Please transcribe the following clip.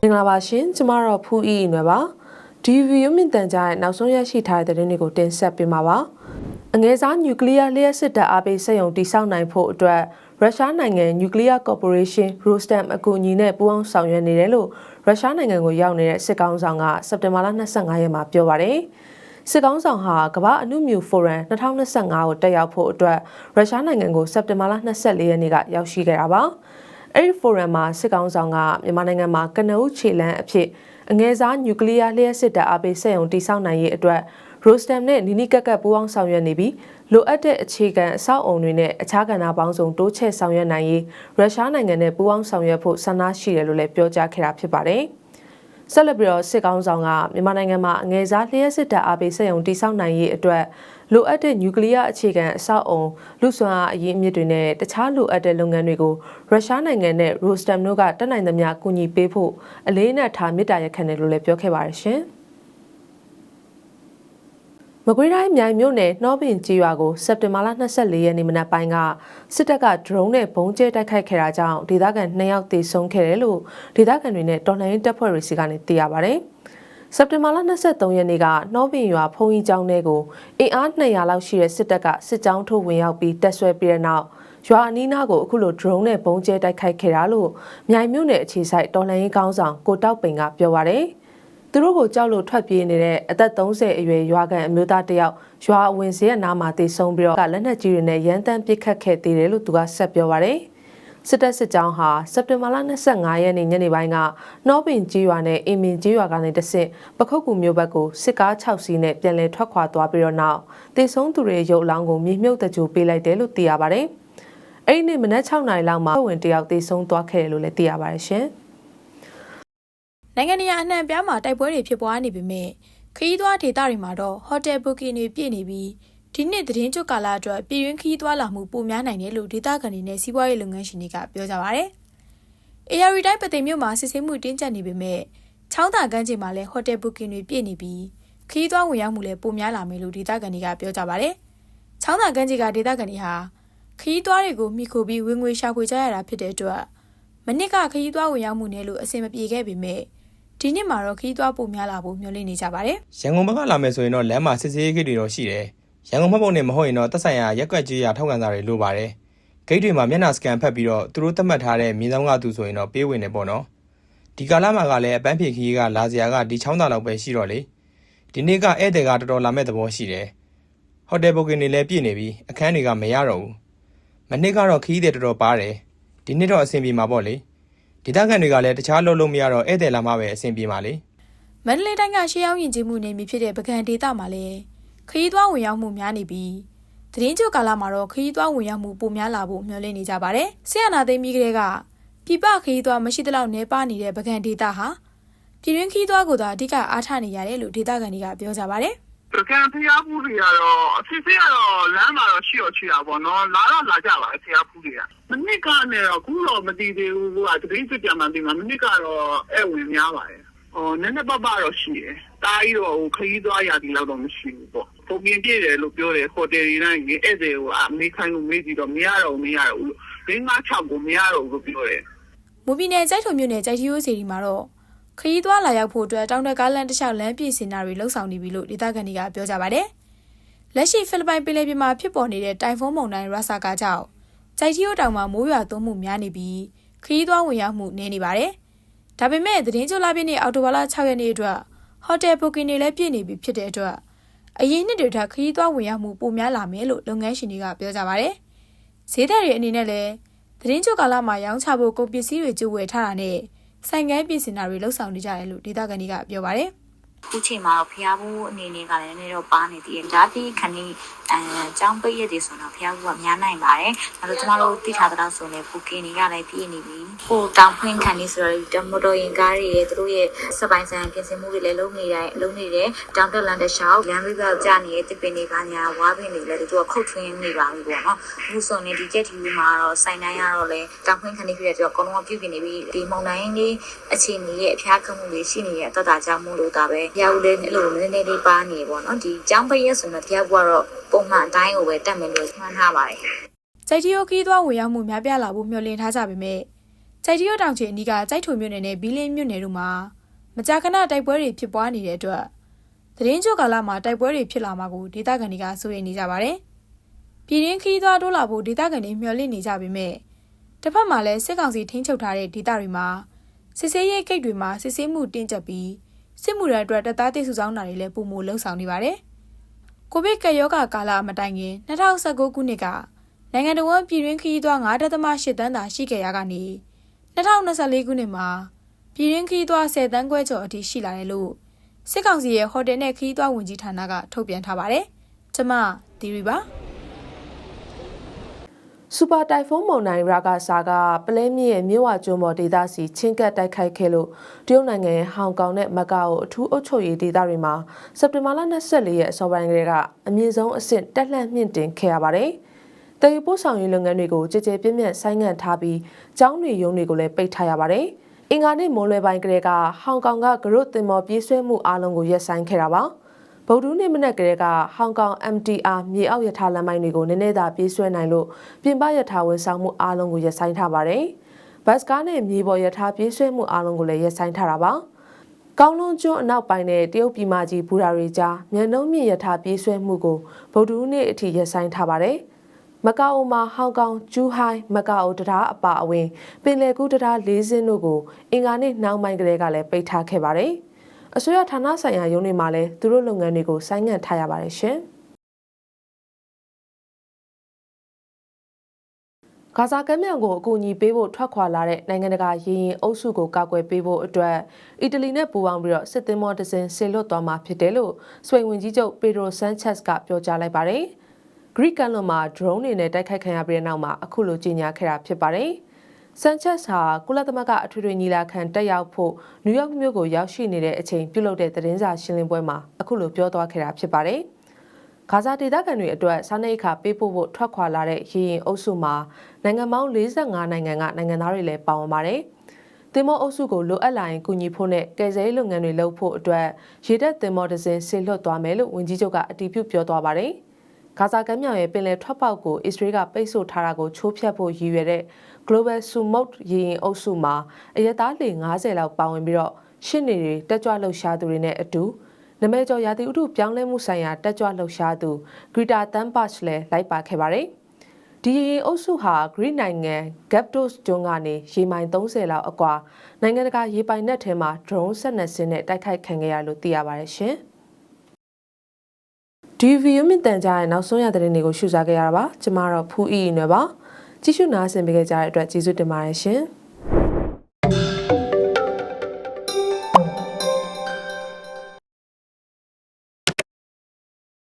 မင်္ဂလာပါရှင်ကျမတော့ဖူးအီအီနွယ်ပါဒီဗီဒီယိုမြင့်တန်ကြားရဲ့နောက်ဆုံးရရှိထားတဲ့သတင်းတွေကိုတင်ဆက်ပေးမှာပါအငယ်စားနျူကလ িয়ারလျှက်စစ်တပ်အားပေးစက်ရုံတည်ဆောက်နိုင်ဖို့အတွက်ရုရှားနိုင်ငံနျူကလ িয়ারကော်ပိုရေးရှင်း Rostam အကူအညီနဲ့ပူးပေါင်းဆောင်ရွက်နေတယ်လို့ရုရှားနိုင်ငံကိုရောက်နေတဲ့စစ်ကောင်ဆောင်ကစက်တင်ဘာလ25ရက်မှာပြောပါတယ်စစ်ကောင်းဆောင်ဟာကမ္ဘာအနုမြူဖိုရမ်2025ကိုတက်ရောက်ဖို့အတွက်ရုရှားနိုင်ငံကိုစက်တင်ဘာလ24ရက်နေ့ကရောက်ရှိခဲ့တာပါ။ အဲဒီဖိုရမ်မှာစစ်ကောင်းဆောင်ကမြန်မာနိုင်ငံမှာကနအုပ်ခြေလန်းအဖြစ်အငယ်စားနျူကလ িয়ার လျှက်စစ်တပ်အားပေးစက်ရုံတည်ဆောက်နိုင်ရေးအတွက်ရိုစတမ်နဲ့နီနီကက်ကက်ပူးပေါင်းဆောင်ရွက်နေပြီးလိုအပ်တဲ့အခြေခံအဆောက်အုံတွေနဲ့အခြားကဏ္ဍပေါင်းစုံတိုးချဲ့ဆောင်ရွက်နိုင်ရေးရုရှားနိုင်ငံနဲ့ပူးပေါင်းဆောင်ရွက်ဖို့ဆန္ဒရှိတယ်လို့လည်းပြောကြားခဲ့တာဖြစ်ပါတယ်။ ဆက်လက်ပြီးတော့စစ်ကောင်းဆောင်ကမြန်မာနိုင်ငံမှာအငယ်စားလျှက်စစ်တပ်အားပေးစက်ရုံတည်ဆောက်နိုင်ရေးအတွက်လိုအပ်တဲ့နျူကလ িয়ার အခြေခံအဆောက်အုံလူစွမ်းအားအရင်းအမြစ်တွေနဲ့တခြားလိုအပ်တဲ့လုပ်ငန်းတွေကိုရုရှားနိုင်ငံနဲ့ရိုစတမ်တို့ကတက်နိုင်သမျှကူညီပေးဖို့အလေးအနက်ထားမေတ္တာရက်ခံတယ်လို့လည်းပြောခဲ့ပါတယ်ရှင်။ မကွေးတိုင်းမြိုင်မြို့နယ်နှောပင်ကြီးရွာကိုစက်တင်ဘာလ24ရက်နေ့မနက်ပိုင်းကစစ်တပ်ကဒရုန်းနဲ့ဘုံကျဲတိုက်ခိုက်ခဲ့တာကြောင့်ဒေသခံ2ယောက်သေဆုံးခဲ့တယ်လို့ဒေသခံတွေနဲ့တော်လှန်ရေးတပ်ဖွဲ့တွေစီကနေသိရပါဗျ။စက်တင်ဘာလ23ရက်နေ့ကနှောပင်ရွာဖုံကြီးကျောင်းထဲကိုအင်အား200လောက်ရှိတဲ့စစ်တပ်ကစစ်ကြောင်းထိုးဝင်ရောက်ပြီးတပ်ဆွဲပြီးတဲ့နောက်ရွာအနီးနားကိုအခုလို drone နဲ့ပုံကျဲတိုက်ခိုက်ခဲ့တာလို့မြိုင်မြို့နယ်အခြေစိုက်တော်လှန်ရေးကောင်းဆောင်ကိုတောက်ပိန်ကပြောပါရယ် သူတို့ကိုကြောက်လို့ထွက်ပြေးနေတဲ့အသက်30အရွယ်ရွာကန်အမျိုးသားတစ်ယောက်ရွာအဝင်စရဲ့နားမှာတေဆုံးပြီးတော့ကလက်နက်ကြီးတွေနဲ့ရန်တမ်းပစ်ခတ်ခဲ့သေးတယ်လို့သူကဆက်ပြောပါရယ်စစ်တပ်စစ်ကြောင်းဟာစက်တင်ဘာလ25ရက်နေ့ညနေပိုင်းကနှောပင်ကြီးရွာနဲ့အင်မင်ကြီးရွာကနေတဆင့်ပခုတ်ကူမျိုးဘက်ကိုစစ်ကား6စီးနဲ့ပြန်လည်ထွက်ခွာသွားပြီးတော့နောက်တေဆုံးသူတွေရဲ့ရုပ်အလောင်းကိုမြေမြုပ်တကြိုပေးလိုက်တယ်လို့သိရပါတယ်။အဲ့ဒီနေ့မနက်6နာရီလောက်မှာဝင်တယောက်တေဆုံးသွားခဲ့တယ်လို့လည်းသိရပါတယ်ရှင်။ နိုင်ငံနေရာအနှံ့အပြားမှာတိုက်ပွဲတွေဖြစ်ပွားနေပေမဲ့ခရီးသွားဒေသတွေမှာတော့ဟိုတယ်ဘုကင်တွေပြည့်နေပြီးဒီနှစ်သတင်းကြွကာလအတွက်ပြည်ရင်းခရီးသွားလာမှုပိုများနိုင်တယ်လို့ဒေသခံတွေနဲ့စီးပွားရေးလုပ်ငန်းရှင်တွေကပြောကြပါဗျ။ AR တိုင်းပသိမ်မြို့မှာစစ်ဆေးမှုတင်းကျပ်နေပေမဲ့ချောင်းသာကမ်းခြေမှာလည်းဟိုတယ်ဘုကင်တွေပြည့်နေပြီးခရီးသွားဝင်ရောက်မှုလည်းပိုများလာမယ်လို့ဒေသခံတွေကပြောကြပါဗျ။ချောင်းသာကမ်းခြေကဒေသခံတွေဟာခရီးသွားတွေကိုမိခိုပြီးဝင်ငွေရှာဖွေကြရတာဖြစ်တဲ့အတွက်မနစ်ကခရီးသွားဝင်ရောက်မှုနဲ့လို့အဆင်မပြေခဲ့ပေမဲ့ ဒီနှစ်မှာတော့ခီးသွွားပိုများလာဖို့မျှော်လင့်နေကြပါတယ်ရန်ကုန်ဘက်ကလာမယ်ဆိုရင်တော့လမ်းမှာစစ်ဆေးရေးဂိတ်တွေတော့ရှိတယ်။ရန်ကုန်ဘက်ပုံနဲ့မဟုတ်ရင်တော့တက်ဆိုင်ရာရက်ကွက်ကြီးရာထောက်ခံစာတွေလိုပါတယ်။ဂိတ်တွေမှာမျက်နှာစကန်ဖတ်ပြီးတော့သူတို့သတ်မှတ်ထားတဲ့မြင်းဆောင်ကသူဆိုရင်တော့ပေးဝင်နေပေါ့နော်။ဒီကာလမှာကလည်းအပန်းဖြေခီးကလာစရာကဒီချောင်းသားလောက်ပဲရှိတော့လေ။ဒီနေ့ကဧည့်သည်ကတော်တော်လာမဲ့သဘောရှိတယ်။ဟိုတယ်ဘုတ်ကင်တွေလည်းပြည့်နေပြီအခန်းတွေကမရတော့ဘူး။မနေ့ကတော့ခီးတွေတော်တော်ပါတယ်။ဒီနေ့တော့အဆင်ပြေမှာပေါ့လေ။ ဒေသခံတွေကလည်းတခြားလုံးလုံးမရတော့ဧည့်သည်လာမှပဲအဆင်ပြေမှာလေ။မန္တလေးတိုင်းကရှေးရောက်ယဉ်ကျေးမှုနေမည်ဖြစ်တဲ့ပကံဒေသမှာလည်းခရီးသွားဝင်ရောက်မှုများနေပြီးသတင်းကြိုကာလမှာတော့ခရီးသွားဝင်ရောက်မှုပိုများလာဖို့မျှော်လင့်နေကြပါတယ်။ဆီယနာသိမ်းပြီးကလေးကပြပခရီးသွားမရှိသလောက်နှဲပါနေတဲ့ပကံဒေသဟာပြည်ရင်းခရီးသွားကိုသာအဓိကအားထားနေရတယ်လို့ဒေသခံတွေကပြောကြပါတယ်။ ပကံဖျားဖူးတွေကတော့အစစ်စစ်ကတော့လမ်းမှာတော့ရှိတော့ရှိတာပေါ့နော်လာတော့လာကြပါဖျားဖူးတွေကမနစ်ကနဲ့တော့ခုတော့မတည်သေးဘူးကတတိစစ်ပြန်မှသိမှာမနစ်ကတော့အဲ့ဝင်များပါတယ်ဟောနည်းနည်းပပတော့ရှိတယ်တားကြီးတော့ဟိုခရီးသွားရသည်လောက်တော့မရှိဘူးပေါ့ပုံပြင်ပြည့်တယ်လို့ပြောတယ်ဟိုတယ်တွေတိုင်းဧည့်သည်ဟိုအမေခိုင်းလို့မေးကြည့်တော့မရတော့မရတော့ဘူးဘင်းကား6ကိုမရတော့ဘူးပြောတယ်မူပီနယ်ကြိုက်ထုံမြို့နယ်ကြိုက်ထီယိုးစီဒီမှာတော့ ခရီးသွားလာရောက်ဖို့အတွက်တောင်တက်ကားလမ်းတစ်လျှောက်လမ်းပြင်ဆင်တာတွေလှုပ်ဆောင်နေပြီလို့ဒေသခံတွေကပြောကြပါတယ်။လက်ရှိဖိလစ်ပိုင်ပင်လယ်ပြင်မှာဖြစ်ပေါ်နေတဲ့တိုင်ဖုန်းမုန်တိုင်းရာဆာကာကြောင့်ကြိုက်ထီယိုးတောင်မှာမိုးရွာသွန်းမှုများနေပြီးခရီးသွားဝင်ရောက်မှုနည်းနေပါတယ်။ဒါပေမဲ့သတင်းကြိုလာပြည့်နေ့အော်တိုဘာလ6ရက်နေ့အတွက်ဟိုတယ်ဘုကင်တွေလည်းပြည့်နေပြီဖြစ်တဲ့အတွက်အရင်နှစ်တွေထက်ခရီးသွားဝင်ရောက်မှုပိုများလာမယ်လို့လုပ်ငန်းရှင်တွေကပြောကြပါတယ်။ဈေးသည်တွေအနေနဲ့လည်းသတင်းကြိုကာလမှာရောင်းချဖို့ကုန်ပစ္စည်းတွေကြိုဝယ်ထားတာနဲ့ ဆိုင်ကန်းပြင်ဆင်တာတွေလှုပ်ဆောင်နေကြတယ်လို့ဒေသခံတွေကပြောပါတယ်။ ခုချိန်မှာတော့ဖျားဘူးအနေနဲ့ကလည်းနည်းနည်းတော့ပါနေသေးတယ်။ဒါတိခဏီအဲចောင်းပိတ်ရက်တွေဆိုတော့ဖျားဘူးကများနိုင်ပါတယ်။အဲတော့ကျမတို့သိထားတဲ့တော့ဆိုရင်ဘူကင်တွေကလည်းပြည့်နေပြီ။ဟိုတောင်ဖွင့်ခဏီဆိုတော့တမတော်ရင်ကားတွေရဲ့သူတို့ရဲ့စပိုင်ဆိုင်ပြင်ဆင်မှုတွေလည်းလုပ်နေတယ်လုပ်နေတယ်။တောင်တက်လန်တရှောက်လမ်းပြီးတော့ကြာနေတဲ့တစ်ပင်တွေကညာဝါးပင်တွေလည်းသူကခုတ်ထွင်းနေပါပြီပေါ့နော်။အခုဆိုရင်ဒီကြက်တီမှာတော့ဆိုင်တိုင်းကတော့လည်းတောင်ဖွင့်ခဏီပြည့်တဲ့ဆိုတော့အကုန်လုံးပြုတ်ပြနေပြီ။ဒီမုံတိုင်းလေးအခြေအနေရဲ့အဖျားခံမှုတွေရှိနေတဲ့အတ္တကြောင့်မို့လို့ဒါပဲ။ရောက်လည်းအဲ့လိုနည်းနည်းလေးပါနေပေါ့နော်။ဒီចောင်းပိတ်ရက်ဆိုတော့တရားဘူးကတော့ပုံမှန်အတိုင်းကိုပဲတက်မယ်လို့မှန်းထားပါတယ်။ကြိုက်တီယိုခီးသွားဝင်ရောက်မှုများပြားလာဖို့မျှော်လင့်ထားကြပေမဲ့ကြိုက်တရုတ်တောင်ချေအနီးကကြိုက်ထုံမြို့နယ်နဲ့ဘီလင်းမြို့နယ်တို့မှာမကြာခဏတိုက်ပွဲတွေဖြစ်ပွားနေတဲ့အတွက်သတင်းကြိုကာလမှာတိုက်ပွဲတွေဖြစ်လာမှာကိုဒေသခံတွေကစိုးရိမ်နေကြပါတယ်။ပြည်ရင်းခီးသွားတိုးလာဖို့ဒေသခံတွေမျှော်လင့်နေကြပေမဲ့တစ်ဖက်မှာလည်းစစ်ကောင်စီထိန်းချုပ်ထားတဲ့ဒေသတွေမှာစစ်ဆေးရေးဂိတ်တွေမှာစစ်ဆေးမှုတင်းကျပ်ပြီး စစ်မှုရန်အတွက်တပ်သားတိစုဆောင်းတာတွေလည်းပုံမလှုံ့ဆော်နေပါတယ်။ကိုဗစ်ကပ်ရောဂါကာလမတိုင်ခင်2019ခုနှစ်ကနိုင်ငံတော်ဝန်ပြည်ရင်းခီးသွား9.8တန်းသာရှိခဲ့ရကနေ2024ခုနှစ်မှာပြည်ရင်းခီးသွား10တန်းခွဲကျော်အထိရှိလာတယ်လို့စစ်ကောင်စီရဲ့ဟိုတယ်နဲ့ခီးသွားဝင်ကြီးဌာနကထုတ်ပြန်ထားပါတယ်။ကျွန်မဒီရီပါ စူပါတိုင်ဖုန်းမုန်တိုင်းရာဂါဆာကပလဲမြစ်ရဲ့မြို့ဝကျွန်းပေါ်ဒေသစီချင်းကပ်တိုက်ခိုက်ခဲ့လို့တရုတ်နိုင်ငံရဲ့ဟောင်ကောင်နဲ့မကာအိုအထူးအုပ်ချုပ်ရေးဒေသတွေမှာစက်တင်ဘာလ24ရက်အစောပိုင်းကလေးကအမြင့်ဆုံးအဆင့်တက်လှမ်းမြင့်တင်ခဲ့ရပါတယ်။တည်ယူပို့ဆောင်ရေးလုပ်ငန်းတွေကိုကြည်ကြဲပြည့်မြတ်ဆိုင်းငံ့ထားပြီးကျောင်းတွေရုံးတွေကိုလည်းပိတ်ထားရပါတယ်။အင်္ဂါနေ့မိုးလွယ်ပိုင်းကလေးကဟောင်ကောင်ကဂရုတင်မော်ပြေးဆွဲမှုအလုံးကိုရပ်ဆိုင်းခဲ့တာပါ။ ဗုဒ္ဓနေ့မနက်ကလေးကဟောင်ကောင် MTR မြေအောက်ရထားလမ်းပိုင်းတွေကိုနည်းနည်းသာပြေးဆွဲနိုင်လို့ပြင်ပရထားဝန်ဆောင်မှုအားလုံးကိုရပ်ဆိုင်းထားပါတယ်။ဘတ်စကားနဲ့မြေပေါ်ရထားပြေးဆွဲမှုအားလုံးကိုလည်းရပ်ဆိုင်းထားတာပါ။ကောင်းလုံးကျွန်းအနောက်ပိုင်းနဲ့တရုတ်ပြည်မကြီးဘူရာရီကြားမြန်နှုံးမြင့်ရထားပြေးဆွဲမှုကိုဗုဒ္ဓနေ့အထိရပ်ဆိုင်းထားပါတယ်။မကာအိုမှာဟောင်ကောင်ကျူးဟိုင်းမကာအိုတရားအပါအဝင် ပင်လယ်ကူးတရား၄စင်းတို့ကိုအင်္ဂါနေ့နှောင်းပိုင်းကလေးကလည်းပိတ်ထားခဲ့ပါတယ်။ အစိုးရဌာနဆိုင်ရာရုံးတွေမှာလည်းသူတို့လုပ်ငန်းတွေကိုဆိုင်းငံ့ထားရပါတယ်ရှင်။ဂါဇာကမ်းမြောင်ကိုအကူအညီပေးဖို့ထွက်ခွာလာတဲ့နိုင်ငံတကာရေရင်အုပ်စုကိုကာကွယ်ပေးဖို့အတွက်အီတလီနဲ့ပူးပေါင်းပြီးတော့စစ်သင်္ဘောတစ်စင်းဆေလွတ်သွားမှာဖြစ်တယ်လို့စပိန်ဝန်ကြီးချုပ်ပေဒရိုဆန်ချက်စ်ကပြောကြားလိုက်ပါတယ်။ဂရိကန်လွန်မှာ drone တွေနဲ့တိုက်ခိုက်ခံရပြီးတဲ့နောက်မှာအခုလိုကြေညာခဲ့တာဖြစ်ပါတယ်။ ဆန်ချက်စ်ဟာကုလသမဂ္ဂအထွေထွေညီလာခံတက်ရောက်ဖို့နယူးယောက်မြို့ကိုရောက်ရှိနေတဲ့အချိန်ပြုလုပ်တဲ့သတင်းစာရှင်းလင်းပွဲမှာအခုလိုပြောသွားခဲ့တာဖြစ်ပါတယ်။ဂါဇာဒေသခံတွေအတွက်စားနပ်ရိက္ခာပေးပို့ဖို့ထွက်ခွာလာတဲ့ရေရင်အုပ်စုမှာနိုင်ငံပေါင်း45နိုင်ငံကနိုင်ငံသားတွေလည်းပါဝင်ပါတယ်။တင်မောအုပ်စုကိုလိုအပ်လာရင်ကူညီဖို့နဲ့ကယ်ဆယ်ရေးလုပ်ငန်းတွေလုပ်ဖို့အတွက်ရေတပ်တင်မောတစ်စင်းဆေလွတ်သွားမယ်လို့ဝန်ကြီးချုပ်ကအတည်ပြုပြောသွားပါတယ်။ ဂါဇာကမ်းမြောင်ရဲ့ပင်လယ်ထွက်ပေါက်ကိုအစ္စရေးကပိတ်ဆို့ထားတာကိုချိုးဖျက်ဖို့ရည်ရွယ်တဲ့ Global Summit ရေရင်အုပ်စုမှာအရက်သားလေ90လောက်ပါဝင်ပြီးတော့ရှစ်နေတွေတက်ကြွလှုပ်ရှားသူတွေနဲ့အတူနမဲကျော်ရာသီဥတုပြောင်းလဲမှုဆိုင်ရာတက်ကြွလှုပ်ရှားသူဂရီတာတန်ပတ်လည်းလိုက်ပါခဲ့ပါတယ်။ဒီရေရင်အုပ်စုဟာဂရိနိုင်ငံ Gaptos ကျွန်းကနေရေမိုင်30လောက်အကွာနိုင်ငံတကာရေပိုင်နက်ထဲမှာ drone 12စင်းနဲ့တိုက်ခိုက်ခံခဲ့ရလို့သိရပါတယ်ရှင်။ ဒီဗီယိုမြင့်တန်ကြားရဲ့နောက်ဆုံးရသတင်းတွေကိုရှုစားခဲ့ရတာပါကျမတော့ဖူးအီနွယ်ပါကြည့်ရှုနားဆင်ပေးကြတဲ့အတွက်ကျေးဇူးတင်ပါတယ်ရှင်။